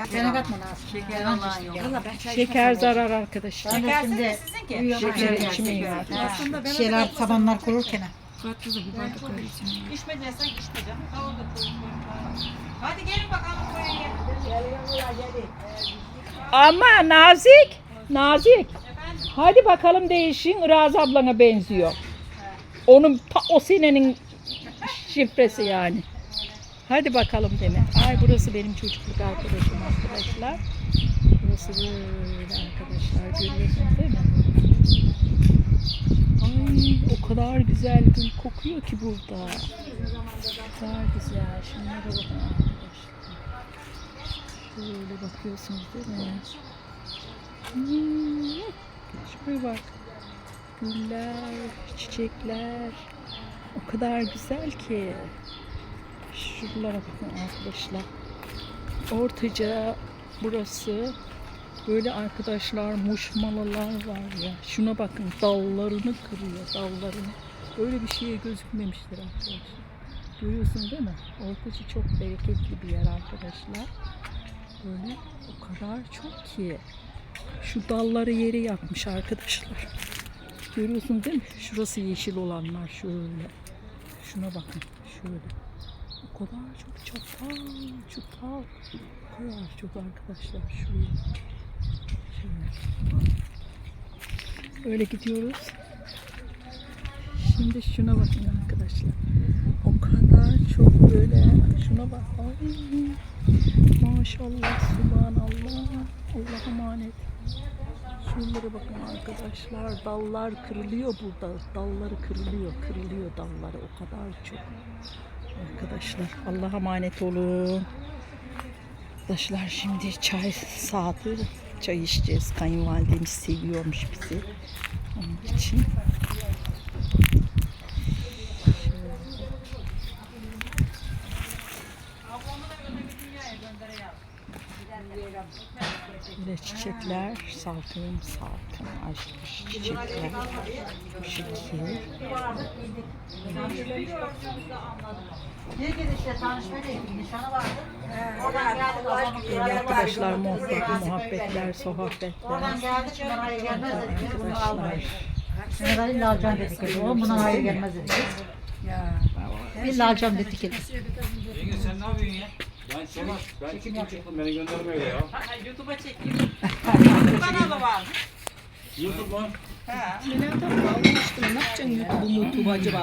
Şeker katma lazım. Şeker olan yok. Zarar arkadaşlar. De Şekersiz şimdi mi sizin ki? uyuyorum. Şeker içmeyin Şeyler sabanlar kururken. Hadi gelin bakalım Ama nazik. Nazik. Hadi bakalım değişin. Iraz ablana benziyor. Onun o senenin şifresi yani. Hadi bakalım deme. Ay burası benim çocukluk arkadaşım arkadaşlar. Burası böyle arkadaşlar görüyorsunuz değil mi? Ay o kadar güzel gül kokuyor ki burada. O kadar güzel. Şunlara bakın arkadaşlar. Böyle bakıyorsunuz değil mi? Hmm. Şuraya bak. Güller, çiçekler. O kadar güzel ki. Şuralara bakın arkadaşlar. Ortaca burası. Böyle arkadaşlar muşmalalar var ya. Şuna bakın dallarını kırıyor dallarını. Böyle bir şeye gözükmemiştir arkadaşlar. Görüyorsun değil mi? Ortaca çok bereketli bir yer arkadaşlar. Böyle o kadar çok ki. Şu dalları yere yapmış arkadaşlar. Görüyorsun değil mi? Şurası yeşil olanlar şöyle. Şuna bakın şöyle. O kadar çok çatal, çatal. O kadar çok arkadaşlar şuraya. Şöyle. Böyle gidiyoruz. Şimdi şuna bakın arkadaşlar. O kadar çok böyle. Şuna bak. Ay. Maşallah, subhanallah. Allah'a emanet. Şunlara bakın arkadaşlar. Dallar kırılıyor burada. Dalları kırılıyor. Kırılıyor dalları. O kadar çok. Arkadaşlar Allah'a emanet olun. Arkadaşlar şimdi çay saati. Çay içeceğiz. Kayınvalidemiz seviyormuş bizi. Onun için. Böyle çiçekler, salkım salkım açmış çiçekler. Bu şekil. Bir Arkadaşlar muhabbet, muhabbetler, sohbetler. Oradan geldik bundan hayır gelmez dedik. O bundan hayır gelmez dedik. İlla alacağım dedik. Yenge sen ne yapıyorsun ya? Ben sonra ben çekim çıktım beni gönderme öyle ya. YouTube'a çekeyim. YouTube kanalı var. YouTube mu? Ha. Ne yapacaksın YouTube'u, YouTube'u acaba?